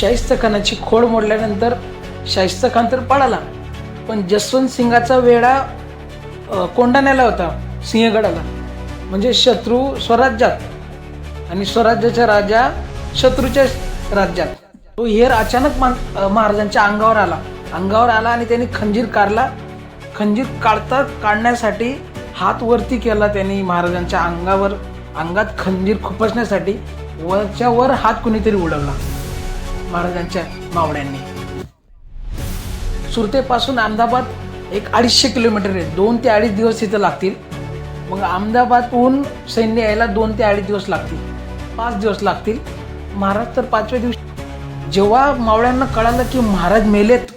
शाहिस्त खानाची खोड मोडल्यानंतर शाहिस्त खान तर पळाला. पण जसवंत सिंगाचा वेळा कोंडाण्याला होता सिंहगडाला. म्हणजे शत्रू स्वराज्यात आणि स्वराज्याचा राजा शत्रूच्या राज्यात. तो हेर अचानक मान महाराजांच्या अंगावर आला. अंगावर आला आणि त्यांनी खंजीर काढला खंजीर काढता काढण्यासाठी हात वरती केला त्यांनी महाराजांच्या अंगावर. अंगात खंजीर खुपसण्यासाठी वरच्या वर हात कुणीतरी उडवला. महाराजांच्या मावड्यांनी सुरतेपासून अहमदाबाद एक अडीचशे किलोमीटर आहे. दोन ते अडीच दिवस इथं लागतील. मग अहमदाबादहून सैन्य यायला दोन ते अडीच दिवस लागतील. पाच दिवस लागतील. महाराज तर पाचव्या दिवशी जेव्हा मावळ्यांना कळालं की महाराज मेलेत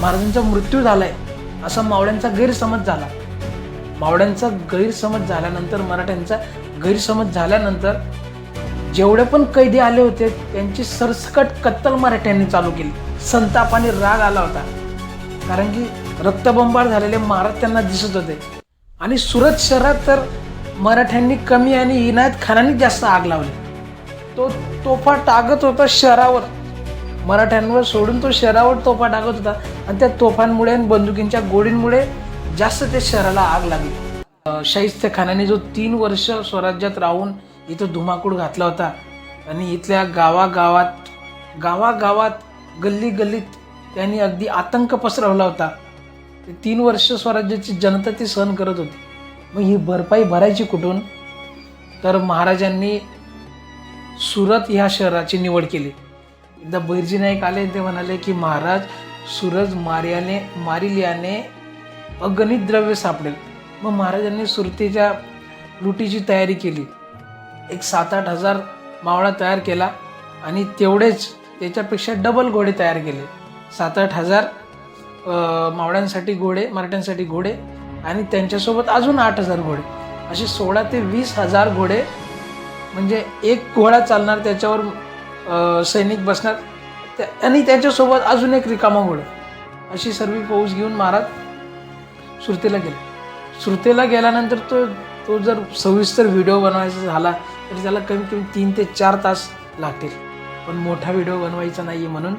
महाराजांचा मृत्यू झालाय असा मावळ्यांचा गैरसमज झाला. मावळ्यांचा गैरसमज झाल्यानंतर मराठ्यांचा गैरसमज झाल्यानंतर जेवढे पण कैदी आले होते त्यांची सरसकट कत्तल मराठ्यांनी चालू केली. संताप आणि राग आला होता. कारण की रक्तबंबाळ झालेले महाराज त्यांना दिसत होते. आणि सुरत शहरात तर मराठ्यांनी कमी आणि इनायत खानांनी जास्त आग लावली. तो तोफा टाकत होता शहरावर. मराठ्यांवर सोडून तो शहरावर तोफा टाकत होता. आणि त्या तोफांमुळे आणि बंदुकींच्या गोळींमुळे जास्त ते शहराला आग लागली. शाहिस्त खानाने जो तीन वर्ष स्वराज्यात राहून इथं धुमाकूळ घातला होता. आणि इथल्या गावागावात गावागावात गल्ली गल्लीत त्यांनी अगदी आतंक पसरवला होता. ते तीन वर्ष स्वराज्याची जनता ती सहन करत होती. मग ही भरपाई भरायची कुठून? तर महाराजांनी सुरत ह्या शहराची निवड केली. एकदा बैरजी नाईक आले ते म्हणाले की महाराज सूरज मार्याने मारील याने अगणित द्रव्य सापडेल. मग महाराजांनी सुरतेच्या लुटीची तयारी केली. एक सात आठ हजार मावळा तयार केला आणि तेवढेच त्याच्यापेक्षा डबल घोडे तयार केले. सात आठ हजार मावळ्यांसाठी घोडे मराठ्यांसाठी घोडे आणि त्यांच्यासोबत अजून आठ हजार घोडे. असे सोळा ते वीस हजार घोडे म्हणजे एक घोडा चालणार त्याच्यावर सैनिक बसणार त्या- आणि त्याच्यासोबत अजून एक रिकामा घोडा. अशी सर्व फौज घेऊन महाराज श्रुतीला गेला. श्रुतीला गेल्यानंतर तो तो जर सविस्तर व्हिडिओ बनवायचा झाला तर त्याला कमीत कमी तीन ते चार तास लागतील. पण मोठा व्हिडिओ बनवायचा नाही आहे म्हणून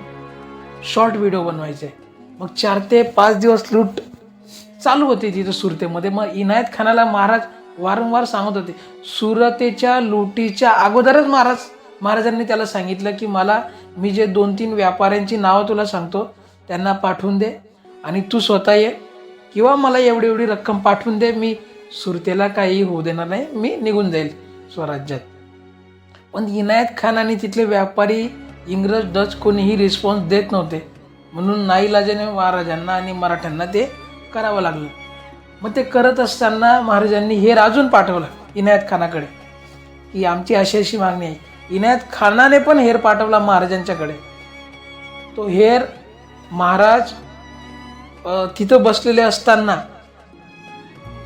शॉर्ट व्हिडिओ बनवायचे. आहे. मग चार ते पाच दिवस लूट चालू होती तिथं सुरतेमध्ये. मग इनायत खानाला महाराज वारंवार सांगत होते सुरतेच्या लुटीच्या अगोदरच महाराज महाराजांनी त्याला सांगितलं की मला मी जे दोन तीन व्यापाऱ्यांची नावं तुला सांगतो त्यांना पाठवून दे आणि तू स्वतः ये. किंवा मला एवढी एवढी रक्कम पाठवून दे मी सुरतेला काही होऊ देणार नाही मी निघून जाईल. स्वराज्यात. पण इनायत खान आणि तिथले व्यापारी इंग्रज डच कोणीही रिस्पॉन्स देत नव्हते. म्हणून नाईलाजाने महाराजांना आणि मराठ्यांना ते करावं लागलं. मग ते करत असताना महाराजांनी हेर अजून पाठवलं इनायत खानाकडे की आमची अशी अशी मागणी आहे. इनायत खानाने पण हेर पाठवला महाराजांच्याकडे. तो हेर महाराज तिथं बसलेले असताना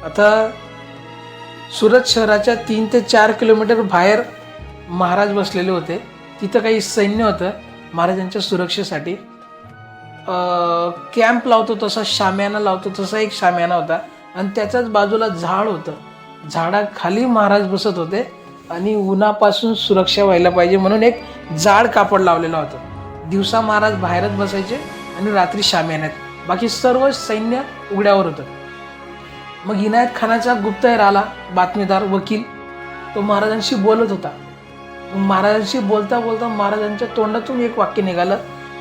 आता सुरत शहराच्या तीन ते चार किलोमीटर बाहेर महाराज बसलेले होते. तिथं काही सैन्य होतं महाराजांच्या सुरक्षेसाठी. कॅम्प लावतो तसा शाम्याना लावतो तसा एक शाम्याना होता. आणि त्याच्याच बाजूला झाड होतं. झाडाखाली महाराज बसत होते आणि उन्हापासून सुरक्षा व्हायला पाहिजे म्हणून एक जाड कापड लावलेलं होतं. दिवसा महाराज बाहेरच बसायचे आणि रात्री शाम्यान्यात बाकी सर्व सैन्य उघड्यावर होतं. मग इनायत खानाचा गुप्तहेर आला बातमीदार वकील. तो महाराजांशी बोलत होता. महाराजांशी बोलता बोलता महाराजांच्या तोंडातून एक वाक्य निघालं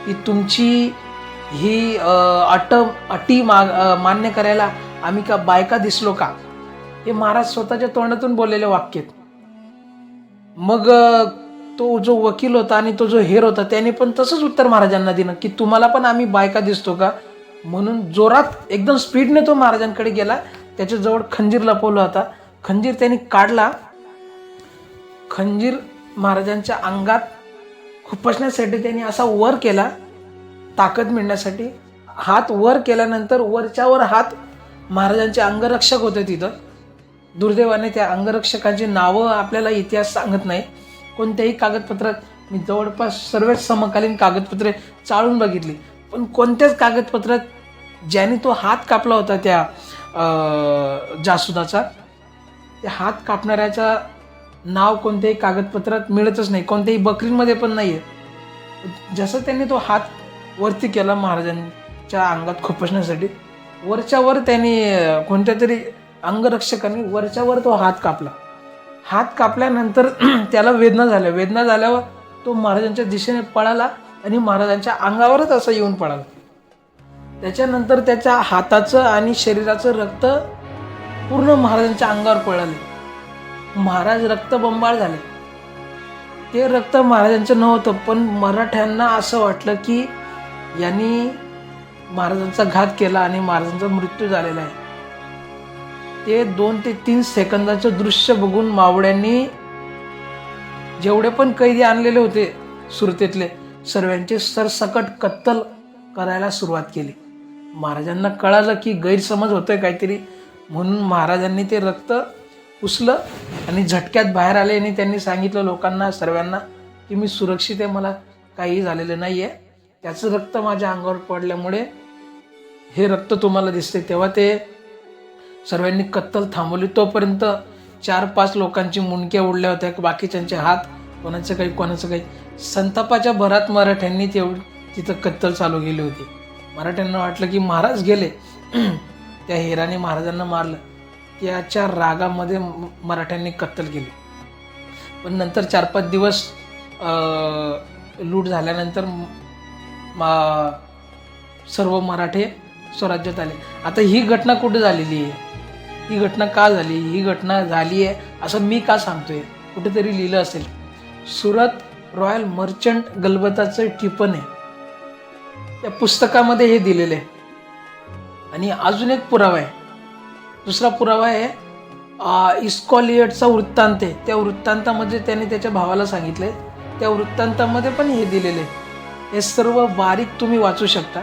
की तुमची ही अट अटी माग मान्य करायला आम्ही का बायका दिसलो का? हे महाराज स्वतःच्या तोंडातून बोललेले वाक्य आहेत. मग तो जो वकील होता आणि तो जो हेर होता त्याने पण तसंच उत्तर महाराजांना दिलं की तुम्हाला पण आम्ही बायका दिसतो का? म्हणून जोरात एकदम स्पीडने तो महाराजांकडे गेला त्याच्याजवळ खंजीर लपवला होता. खंजीर त्यांनी काढला. खंजीर महाराजांच्या अंगात खुपसण्यासाठी त्यांनी असा वर केला. ताकद मिळण्यासाठी. हात वर केल्यानंतर वरच्यावर हात महाराजांचे अंगरक्षक होते तिथं. दुर्दैवाने त्या अंगरक्षकांची नावं आपल्याला इतिहास सांगत नाही. कोणत्याही कागदपत्रात मी जवळपास सर्वच समकालीन कागदपत्रे चाळून बघितली. पण कोणत्याच कागदपत्रात ज्याने तो हात कापला होता त्या जासुदाचा. हात कापणाऱ्याचा नाव कोणत्याही कागदपत्रात मिळतच नाही. कोणत्याही बकरींमध्ये पण नाही आहे जसं त्यांनी तो हात वरती केला महाराजांच्या अंगात खोपसण्यासाठी वरच्या वर त्यांनी कोणत्या तरी अंगरक्षकांनी वरच्या वर तो हात कापला. हात कापल्यानंतर त्याला वेदना झाल्या. वेदना झाल्यावर तो महाराजांच्या दिशेने पळाला आणि महाराजांच्या अंगावरच असं येऊन पळाला. त्याच्यानंतर त्याच्या हाताचं आणि शरीराचं रक्त पूर्ण महाराजांच्या अंगावर पळाले. महाराज रक्तबंबाळ झाले. ते रक्त महाराजांचं नव्हतं पण मराठ्यांना असं वाटलं की यांनी महाराजांचा घात केला आणि महाराजांचा मृत्यू झालेला आहे. ते दोन ते तीन सेकंदाचं दृश्य बघून मावड्यांनी जेवढे पण कैदी आणलेले होते सुरतेतले सर्वांचे सरसकट कत्तल करायला सुरुवात केली. महाराजांना कळालं की गैरसमज होतोय काहीतरी. म्हणून महाराजांनी ते रक्त पुसलं आणि झटक्यात बाहेर आले आणि त्यांनी सांगितलं लोकांना सर्वांना की मी सुरक्षित आहे मला काही झालेलं नाही आहे त्याचं रक्त माझ्या अंगावर पडल्यामुळे हे रक्त तुम्हाला दिसते. तेव्हा ते सर्वांनी कत्तल थांबवली. तोपर्यंत चार पाच लोकांची मुंडक्या उडल्या होत्या बाकीच्यांचे हात कोणाचं काही कोणाचं काही. संतापाच्या भरात मराठ्यांनी तेवढी तिथं कत्तल चालू केली होती. मराठ्यांना वाटलं की महाराज गेले. त्या हिराने महाराजांना मारलं. त्याच्या रागामध्ये म- मराठ्यांनी कत्तल केली. पण नंतर चार पाच दिवस लूट झाल्यानंतर मा सर्व मराठे स्वराज्यात आले. आता ही घटना कुठे झालेली आहे? ही घटना का झाली? ही घटना झाली आहे असं मी का सांगतोय? कुठेतरी लिहिलं असेल. सुरत रॉयल मर्चंट गलबताचं टिपण आहे. त्या पुस्तकामध्ये हे दिलेलं आहे. आणि अजून एक पुरावा आहे. दुसरा पुरावा आहे इस्कॉलियटचा वृत्तांत आहे. त्या वृत्तांतामध्ये त्याने त्याच्या भावाला सांगितले त्या वृत्तांतामध्ये पण हे दिलेले आहे. हे सर्व बारीक तुम्ही वाचू शकता.